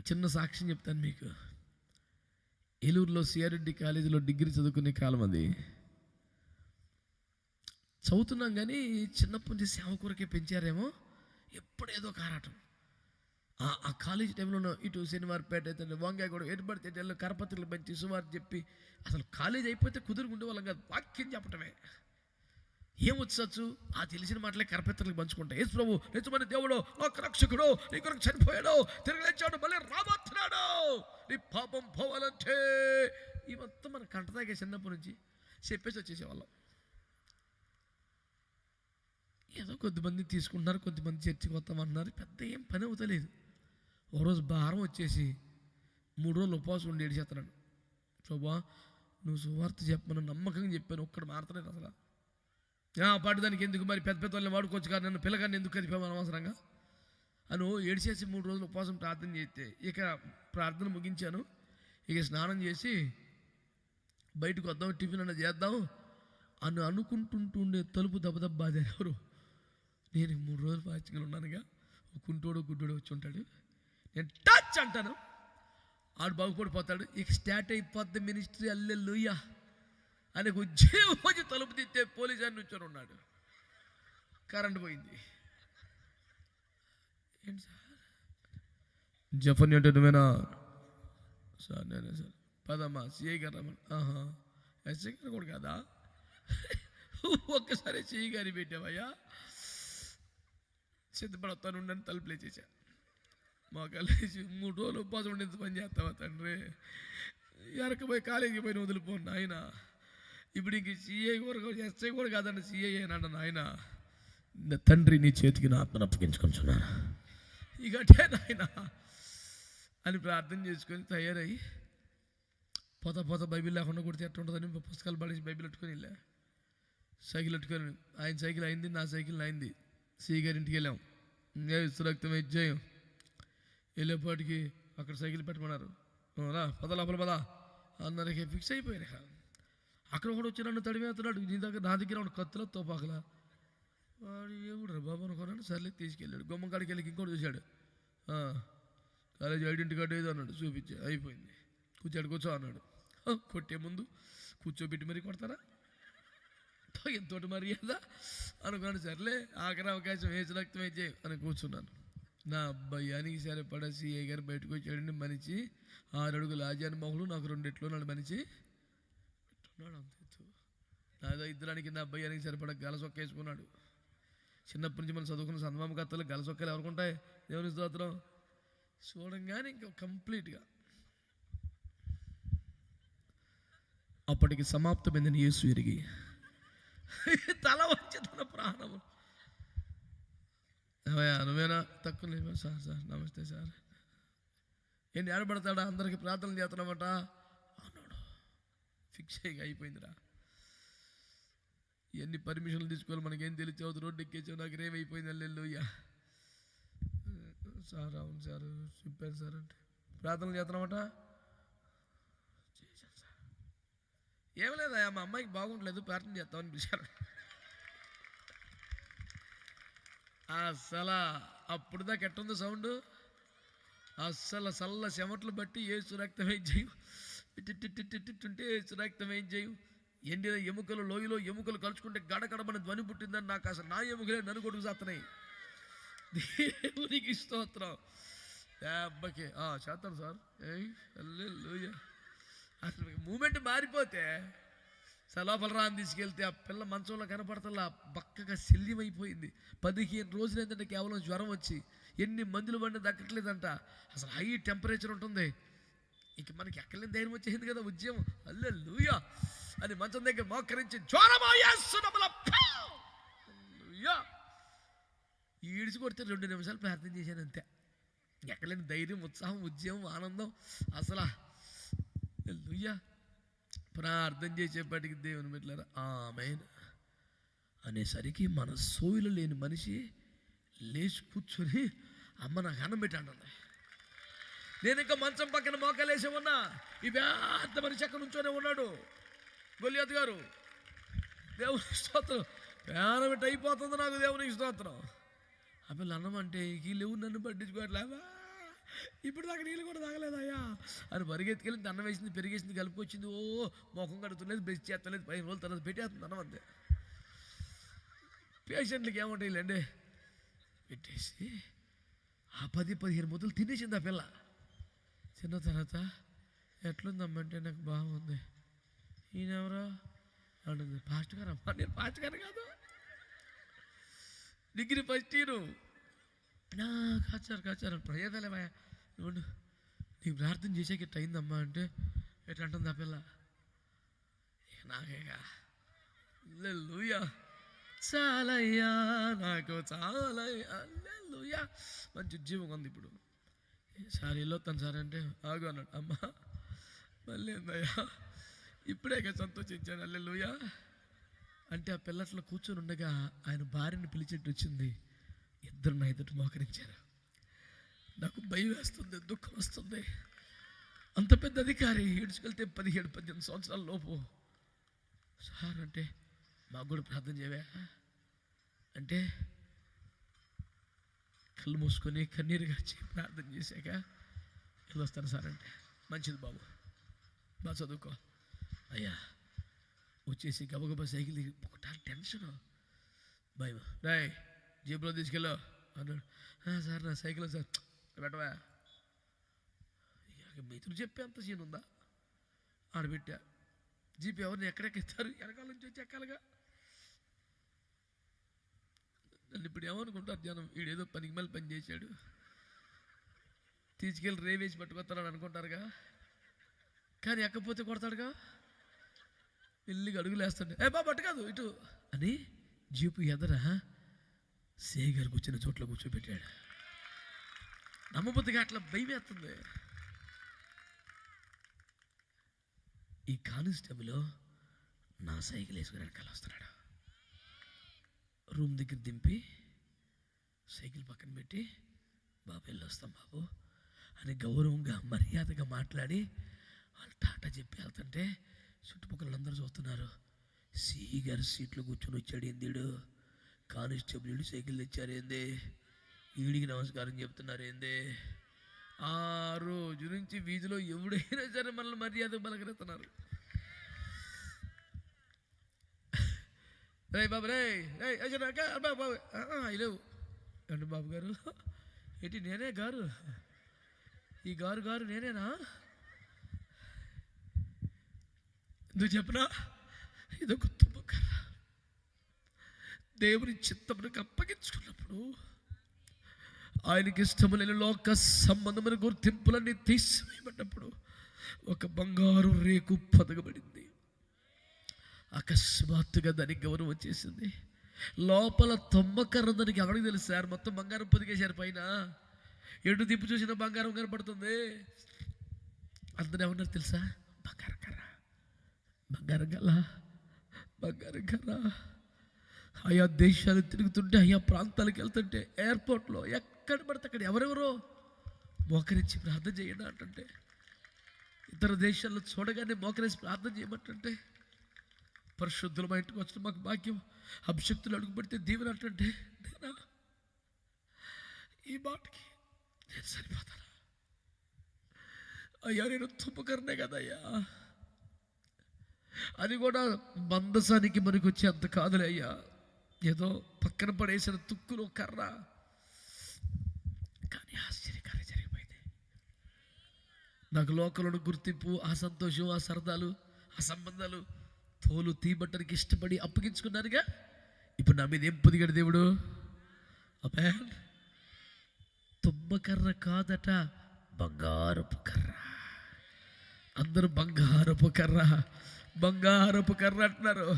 చిన్న సాక్ష్యం చెప్తాను మీకు. ఏలూరులో సిఆర్రెడ్డి కాలేజీలో డిగ్రీ చదువుకునే కాలం అది. చదువుతున్నాం కానీ చిన్నప్పటి నుంచి సేవ కొరకే పెంచారేమో. ఎప్పుడేదో కారాటం ఆ- కాలేజీ టైంలో ఇటు శనివారపేట అయితే వంగాయగూడ ఏర్పడితే ఎటు వెళ్ళి పెంచి సుమారు చెప్పి అసలు కాలేజ్ అయిపోతే కుదురుకుండే వాళ్ళం కాదు. వాక్యం చెప్పటమే. ఏం వచ్చచ్చు? ఆ తెలిసిన మాటలే కరపెత్తలకు పంచుకుంటా యేసు ప్రభు నిజమైన దేవుడు లోక రక్షకుడు నీ కొరకు చనిపోయాడు తిరిగి లేచాడు మళ్ళీ రాబోతున్నాడు. నీ పాపం పోవాలంటే ఈ మొత్తం మన కంటదాగే చిన్నప్పటి నుంచి చెప్పేసి వచ్చేసేవాళ్ళం. ఏదో కొద్దిమంది తీసుకుంటున్నారు కొద్దిమంది చర్చికి వస్తామన్నారు పెద్ద ఏం పని అవుతలేదు. ఓ రోజు భారం వచ్చేసి మూడు రోజులు ఉపవాసం ఉండి ఏడిచేస్తున్నాడు. ప్రభా నువ్వు సువార్త చెప్పమని నమ్మకంగా చెప్పాను ఒక్కడు మారతలేదు అసలు. ఆ, ఎందుకు మరి పెద్ద పెద్ద వాళ్ళని వాడుకోవచ్చు కానీ నన్ను పిల్లగాన్ని ఎందుకు కదిపాము అనవసరంగా? అను ఏడిచేసి మూడు రోజులు ఉపవాసం ప్రార్థన చేస్తే ఇక ప్రార్థన ముగించాను. ఇక స్నానం చేసి బయటకు వద్దాం టిఫిన్ అన్న చేద్దాం అని అనుకుంటుంటుండే తలుపు దెబ్బ బాధారు ఎవరు? నేను మూడు రోజులు పాచికలు ఉన్నానుగా. కుంటోడు గుడ్డోడు వచ్చి ఉంటాడు. నేను టచ్ అంటాను. ఆడు బాగుపడిపోతాడు. ఇక స్టార్ట్ అయిపోద్ది మినిస్ట్రీ. అల్లెల్లుయ్యా అని ఉద్యోగం వచ్చి తలుపు తిట్టే పోలీస్ అని నుంచొని ఉన్నాడు. కరెంట్ పోయింది. ఏంటి సార్? జఫన్ అంటే నువ్వేనా? సార్ నేనే సార్. పదమ్మా సిఐ గారు రమ్మని. ఆహా ఎస్ఐ గారు కూడా కదా? ఒక్కసారి సిఐ గారి పెట్టావయ్యా. సిద్ధపడతాను ఉండని తలుపులే చేశా. మా కలిసి మూడు రోజులు ఉపవాసం ఉండేది పని చేస్తావా తండ్రి? ఎరకపోయి కాలేజీకి పోయిన వదిలిపోను ఆయన ఇప్పుడు ఇంక సీఏ కూడా ఎస్ఐ కూడా కాదండి సీఏ అన్నాడు నాయన. నా తండ్రి నీ చేతికి నా ఆత్మను అప్పగించుకుంటున్నాను. ఇక అంటే నాయన అని ప్రార్థన చేసుకొని తయారయ్యి పోత పోత బైబిల్ లేకుండా కొడితే ఎట్లా ఉంటుందని పుస్తకాలు పడేసి బైబిల్ పెట్టుకొని వెళ్ళా. సైకిల్ పెట్టుకొని ఆయన సైకిల్ అయింది నా సైకిల్ అయింది. సీ గారి ఇంటికి వెళ్ళాం. ఇంకా సురక్తం ఇచ్చేయం వెళ్ళేపాటికి అక్కడ సైకిల్ పెట్టమన్నారు. రా పద లోపల పద. అందరికీ ఫిక్స్ అయిపోయారు అక్కడ కూడా వచ్చి నన్ను తడిమేస్తున్నాడు. నీ దగ్గర నా దగ్గర ఉన్న కత్తుల తోపాకల వాడు ఏముడు బాబు అనుకున్నాడు. సర్లే తీసుకెళ్ళాడు. గుమ్మం కాడికి వెళ్ళి ఇంకోటి చూశాడు. కాలేజీ ఐడెంటి కార్డు ఏదో అన్నాడు. చూపించే. అయిపోయింది. కూర్చోడు కూర్చో అన్నాడు. కొట్టే ముందు కూర్చోబెట్టి మరీ కొడతారా? ఎంతోటి మర్యాద? అనుకున్నాడు. సర్లే ఆఖరి అవకాశం ఏ రక్తం అయితే అని కూర్చున్నాను. నా భయానికి సరిపడ సీఏ గారు బయటకు వచ్చాడండి మనిషి. ఆరు అడుగులు ఆజాన్ మొహలు నాకు రెండిట్లో నాడు మనిషి. పెట్టున్నాడు అంత. ఎత్తు నాదో ఇద్దరానికి నా భయానికి సరిపడా గలసొక్క వేసుకున్నాడు చిన్నప్పటి నుంచి మనం చదువుకున్న సందమామ కథలు గలసొక్కలు ఎవరుకుంటాయి దేవుని స్తోత్రం. చూడంగానే ఇంకా కంప్లీట్గా అప్పటికి సమాప్తమైందని యేసు ఎరిగి తల వచ్చి తన ప్రాణము. ఏమయ్యా నువ్వేనా? తక్కువ లేవా. సార్ సార్ నమస్తే సార్. ఏంటి ఆడబడతాడా అందరికి ప్రార్థన చేస్తున్నామట ఫిక్స్ అయ్యి అయిపోయిందిరా. ఎన్ని పర్మిషన్లు తీసుకోవాలి మనకేం తెలియదు రోడ్డు ఎక్కేసావు నాకు రేవైపోయింది అల్లెల్లు ఇయ్యా సార్ అవును సార్ చెప్పాను సార్ అంటే. ప్రార్థనలు చేస్తున్నామట చేశాను సార్. ఏం లేదా మా అమ్మాయికి బాగుండలేదు ప్రార్థన చేస్తామని పిలిచారు. అసలు అప్పుడు దాకా ఎట్టుంది సౌండ్? అస్సలు సల్ల చెమట్లు బట్టి ఏసు రక్తం చేయు ఇట్టిట్టిట్టిట్టుంటే ఏసు ఏం చేయు ఎండిన ఎముకలు లోయలో ఎముకలు కలుచుకుంటే గడగడమన ధ్వని పుట్టిందని నాకు అసలు నా ఎముకలే నన్ను కొడుకు చేస్తున్నాయి దేవునికి స్తోత్రం అబ్బకి చేస్తాను సార్ ఏయ్ అసలు మూమెంట్ మారిపోతే సలోపల రాని తీసుకెళ్తే ఆ పిల్ల మంచంలో కనపడతల్లా బక్కగా శల్యమైపోయింది పదిహేను రోజులు ఏంటంటే కేవలం జ్వరం వచ్చి ఎన్ని మందులు పడిన దక్కట్లేదంట అసలు హై టెంపరేచర్ ఉంటుంది ఇంక మనకి ఎక్కలేని ధైర్యం వచ్చేసింది కదా ఉద్యమం. అల్లె లూయా అని మంచం దగ్గర మోకరించి జ్వరమయ్యేస్తున్నమల ఈడిచి కొడితే రెండు నిమిషాలు ప్రార్థన చేశాను అంతే. ఎక్కలేని ధైర్యం ఉత్సాహం ఉద్యమం ఆనందం అసలు. లూయా ప్రార్థన చేసేప్పటికి దేవుని బిడ్డలారా ఆమెన్. అనేసరికి మన సోయిలు లేని మనిషి లేచి కూర్చొని అమ్మ నాకు అన్నం పెట్టాడు నేను ఇంకా మంచం పక్కన మోకలేసి ఉన్నా ఈ పెద్ద మనిషి అక్కడ నుంచోనే ఉన్నాడు. గొలియాత్ గారు దేవుని స్తోత్రం పేరబెట్టి అయిపోతుంది నాకు దేవునికి స్తోత్రం. ఆ పిల్ల అన్నం అంటే ఈ లేవు నన్ను పట్టించుకోవట్లేవా? ఇప్పుడు దాకా నీళ్ళు కూడా తాగలేదయ్యా. అని పరిగెత్తుకెళ్ళి అన్నం వేసింది పెరిగేసింది కలుపుకొచ్చింది ఓ ముఖం కడుతులేదు బెస్ట్ చేస్తలేదు పదిహేను రోజుల తర్వాత పెట్టేస్తుంది అన్నం అంతే పేషెంట్లకి ఏముంటాయిలేండి? పెట్టేసి ఆ పది పదిహేను ముద్దలు తినేసింది ఆ పిల్ల. తిన్న తర్వాత ఎట్లుందమ్మంటే నాకు బాగుంది. ఈయనెవరో? అంటుంది ఫాస్ట్ గారు అమ్మా నేను ఫాస్ట్ గారు కాదు. Degree first year. నా కాచారు కాచారు ప్రయోజనమా నువ్వు నీకు ప్రార్థన చేసాక ఇట్ట అయిందమ్మా అంటే ఎట్లా అంటుంది ఆ పిల్ల? ఇక నాకేగా. లూయా చాలయ్యా నాకు చాలయ్యా. లూయా మంచి ఉద్యోగం ఉంది ఇప్పుడు. సార్ వెళ్ళొస్తాను సార్ అంటే ఆగు అన్నాడు. అమ్మా మళ్ళీ ఏందయ్యా? ఇప్పుడే సంతోషించాను. అల్లెలుయా. అంటే ఆ పిల్లట్లో కూర్చొని ఉండగా ఆయన భార్యను పిలిచేట్టు వచ్చింది. ఇద్దరు నా ఎదుటి మోకరించారు. నాకు భయం వేస్తుంది దుఃఖం వస్తుంది. అంత పెద్ద అధికారి ఈడ్చుకెళ్తే పదిహేడు పద్దెనిమిది సంవత్సరాల లోపు. సార్ అంటే మాకు కూడా ప్రార్థన చేయవా? అంటే కళ్ళు మూసుకొని కన్నీరు గాచి ప్రార్థన చేశాక వెళ్ళొస్తాను సార్ అంటే మంచిది బాబు బాగా చదువుకో. అయ్యా వచ్చేసి గబగబా సైకిల్ దిగి ఒకటా టెన్షన్ భయం. రాయ్ జేబులో తీసుకెళ్ళో అన్నాడు. సార్ నా సైకిల్ సార్. పెట్టవా? ఇక చెప్పే అంత సీన్ ఉందా? ఆడబెట్టా జీప్ ఎవరిని ఎక్కడెక్కిస్తారు? వెనకాల నుంచి వచ్చి ఎక్కాలిగా. నన్ను ఇప్పుడు ఏమనుకుంటారు జనం వీడేదో పనికి మళ్ళీ పని చేశాడు. తీసుకెళ్ళి రేవేసి పట్టుకొస్తాడు అనుకుంటారుగా. కానీ ఎక్కపోతే కొడతాడుగా? వెళ్ళి అడుగులేస్తాడు ఏ బాబు పట్టుకాదు కాదు ఇటు. అని జీపు ఎదర? సేగర్ కూర్చున్న చోట్ల కూర్చోబెట్టాడు. నమ్మబుద్ధిగా అట్లా భయం వేస్తుంది. ఈ కానిస్టేబుల్ నా సైకిల్ వేసుకుని వెనకాల వస్తున్నాడు. రూమ్ దగ్గర దింపి సైకిల్ పక్కన పెట్టి బాబు వెళ్ళి వస్తాం బాబు అని గౌరవంగా మర్యాదగా మాట్లాడి వాళ్ళు టాటా చెప్పి వెళ్తుంటే చుట్టుపక్కల అందరూ చూస్తున్నారు. సి గారి సీట్లో కూర్చొని వచ్చాడు ఏందిడు కానిస్టేబుల్ సైకిల్ తెచ్చారు ఏంది? ఈడికి నమస్కారం చెప్తున్నారు ఏంది? ఆ రోజు నుంచి వీధిలో ఎవడైనా సరే మనల్ని మర్యాద బలకరెత్తున్నారు రే బాబు రే రే బాబు బాబు లేవు ఏంటి బాబు గారు? ఏంటి నేనే గారు? ఈ గారు గారు నేనేనా? ఎందుకు చెప్పనా? ఇదొక తుమ్మక దేవుని చిత్తమునికి అప్పగించుకున్నప్పుడు ఆయనకి ఇష్టము లేని లోక సంబంధమైన గుర్తింపులన్నీ తీసివేయబడ్డప్పుడు ఒక బంగారు రేకు పదగబడింది. అకస్మాత్తుగా దానికి గౌరవం వచ్చేసింది. లోపల తొమ్మకర్ర దానికి ఎవరికి తెలుసు సార్? మొత్తం బంగారం పొదిగేశారు పైన. ఎటు తిప్పి చూసినా బంగారం కనపడుతుంది. అందరూ ఏమన్నారు తెలుసా? బంగారం కర్ర. బంగారం గల బంగారం కర్ర. ఆయా దేశాలు తిరుగుతుంటే ఆయా ప్రాంతాలకు వెళ్తుంటే ఎయిర్పోర్ట్లో ఎక్కడ పడితే అక్కడ ఎవరెవరో మోకరించి ప్రార్థన చేయడం అంటే ఇతర దేశాల్లో చూడగానే మోకరించి ప్రార్థన చేయమంటుంటే పరిశుద్ధులు మా ఇంటికి వచ్చిన మాకు భాగ్యం. అభిషక్తులు అడుగుపడితే దీవెన అంటే నేనా ఈ మాటకి నేను సరిపోతాను? అయ్యా నేను తుప్పకరనే కదయ్యా. అది కూడా మందసానికి మనకు వచ్చే అంత కాదులే అయ్యా. ఏదో పక్కన పడేసిన తుక్కులో కర్ర. కానీ ఆశ్చర్యకరం జరిగిపోయింది. నాకు లోకలను గుర్తింపు ఆ సంతోషం ఆ సరదాలు ఆ సంబంధాలు తోలు తీబట్టడానికి ఇష్టపడి అప్పగించుకున్నానుగా? ఇప్పుడు నా మీద ఏం పొదిగాడు దేవుడు? అమ్మాన్ తుమ్మకర్ర కాదట బంగారపు కర్ర. అందరూ బంగారపు కర్ర బంగారపు కర్ర అంటున్నారు.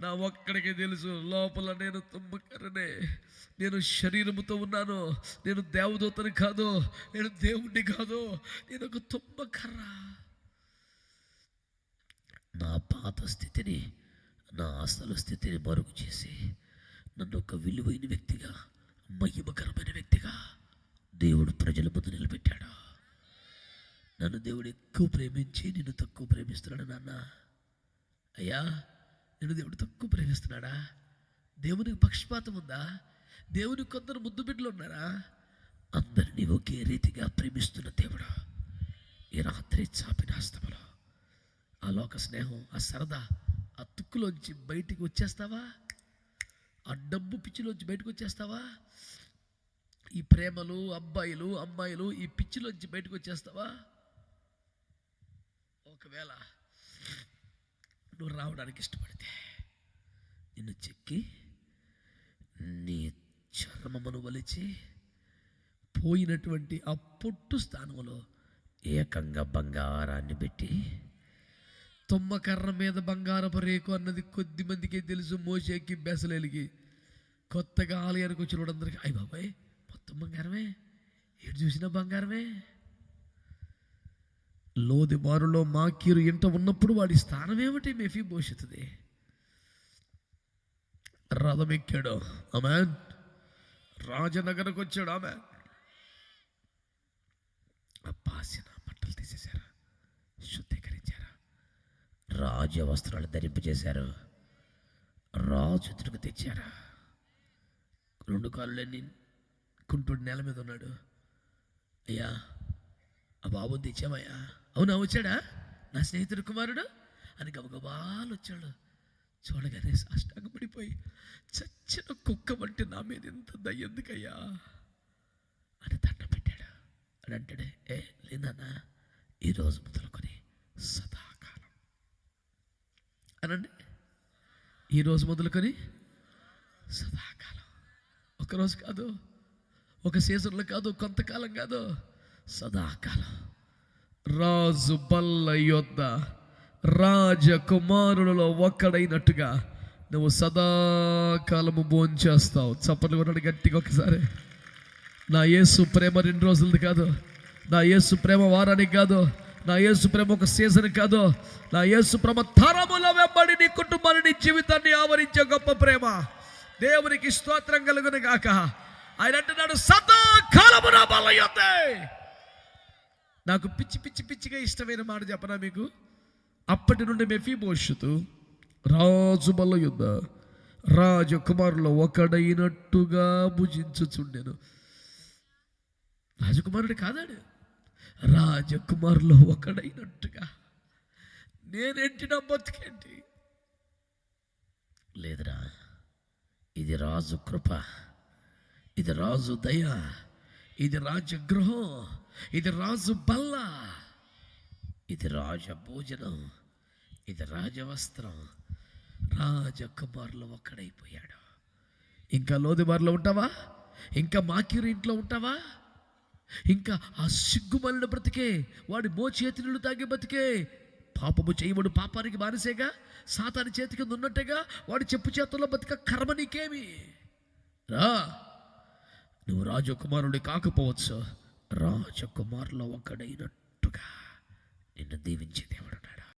నా ఒక్కడికి తెలుసు లోపల నేను తుమ్మకర్రనే నేను శరీరముతో ఉన్నాను నేను దేవదూతని కాదు నేను దేవుణ్ణి కాదు నేను ఒక తుమ్మకర్ర నా పాత స్థితిని నా అసలు స్థితిని మరుగు చేసి నన్ను ఒక విలువైన వ్యక్తిగా మహిమకరమైన వ్యక్తిగా దేవుడు ప్రజల ముందు నిలబెట్టాడు? నన్ను దేవుడు ఎక్కువ ప్రేమించి నిన్ను తక్కువ ప్రేమిస్తున్నాడు నాన్న. అయ్యా నేను దేవుడు తక్కువ ప్రేమిస్తున్నాడా? దేవునికి పక్షపాతం ఉందా? దేవునికి కొందరు ముద్దు బిడ్డలు ఉన్నారా? అందరినీ ఒకే రీతిగా ప్రేమిస్తున్న దేవుడు ఈ రాత్రి చాపిన హస్తములో. ఆ లోక స్నేహం ఆ సరదా ఆ తుక్కులోంచి బయటికి వచ్చేస్తావా? ఆ డబ్బు పిచ్చిలోంచి బయటకు వచ్చేస్తావా? ఈ ప్రేమలు అబ్బాయిలు అమ్మాయిలు ఈ పిచ్చిలోంచి బయటకు వచ్చేస్తావా? ఒకవేళ నువ్వు రావడానికి ఇష్టపడితే నిన్ను చెక్కి నీ చర్మమును వలిచి పోయినటువంటి ఆ పొట్టు స్థానంలో ఏకంగా బంగారాన్ని పెట్టి తుమ్మకర్ర మీద బంగారపు రేకు అన్నది కొద్ది మందికే తెలుసు. మోసేకి బెసలేలికి కొత్తగా ఆలయానికి వచ్చిన వాడందరికీ అయ్యి బాబాయ్ మొత్తం బంగారమే? ఏడు చూసినా బంగారమే? లోది బారులో మాకీరు ఇంట ఉన్నప్పుడు వాడి స్థానం ఏమిటి మెఫీ భవిష్యత్తుది. రథం ఎక్కాడు. ఆమె రాజనగరకు వచ్చాడు ఆమె పాసిన రాజ వస్త్రాలు ధరింపజేశారు. రాజు తిరుగు తెచ్చారు. రెండు కాళ్ళని కుంటుడు నేల మీద ఉన్నాడు. అయ్యా ఆ బాబుని తెచ్చామయ్యా. అవునా వచ్చాడా? నా స్నేహితుడు కుమారుడు? అని గబగబాలు వచ్చాడు చూడగానే సాష్టాంగపడిపోయి చచ్చిన కుక్క వంటి నా మీద ఎంత దయ్యందుకయ్యా అని దండం పెట్టాడు. అని అంటాడే ఏ లేదన్నా ఈరోజు మొదలుకొని సదా అనండి. ఈరోజు మొదలుకొని సదాకాలం. ఒకరోజు కాదు ఒక సీజన్లో కాదు కొంతకాలం కాదు సదాకాలం. రాజు బల్ల యొద్ద రాజకుమారులలో ఒక్కడైనట్టుగా నువ్వు సదాకాలము భోంచేస్తావు. చప్పట్లు కొన్నాడు గట్టిగా ఒకసారి. నా యేసు ప్రేమ రెండు రోజులది కాదు నా యేసు ప్రేమ వారానికి కాదు నా యేసు ప్రేమ ఒక సీజన్ కాదు. నా యేసు ప్రేమ తరముల వెంబడి నీ కుటుంబాన్ని నీ జీవితాన్ని ఆవరించే గొప్ప ప్రేమ. దేవునికి స్తోత్రం కలుగును గాక. ఆయన అంటున్నాడు సదాకాలము నా బల్ల నాకు పిచ్చి పిచ్చి పిచ్చిగా ఇష్టమైన మాట చెప్పనా మీకు? అప్పటి నుండి మెఫీ రాజు బలయుద్ధ యుద్ధ రాజకుమారులో ఒకడైనట్టుగా భుజించుచుండెను. రాజకుమారుడు కాదాడు. రాజకుమారులో ఒకడైనట్టుగా. నేనేంటి నా బతికేంటి? లేదురా ఇది రాజు కృప ఇది రాజు దయ ఇది రాజగృహం ఇది రాజు బల్ల ఇది రాజ భోజనం ఇది రాజవస్త్రం. రాజకుమారులు ఒక్కడైపోయాడు ఇంకా లోదిబార్లో ఉంటావా? ఇంకా మాకిరి ఇంట్లో ఉంటావా? ఇంకా ఆ సిగ్గుమలిన బ్రతికే వాడి మో చేతులు తాగి బ్రతికే పాపము చేయబడు పాపానికి బానిసేగా సాతాని చేతి కింద ఉన్నట్టుగా వాడి చెప్పు చేతుల్లో బతిక కర్మ నీకేమి? రా నువ్వు రాజకుమారుడి కాకపోవచ్చు రాజకుమారులో ఒకడైనట్టుగా నిన్ను దీవించే దేవుడు ఉన్నాడు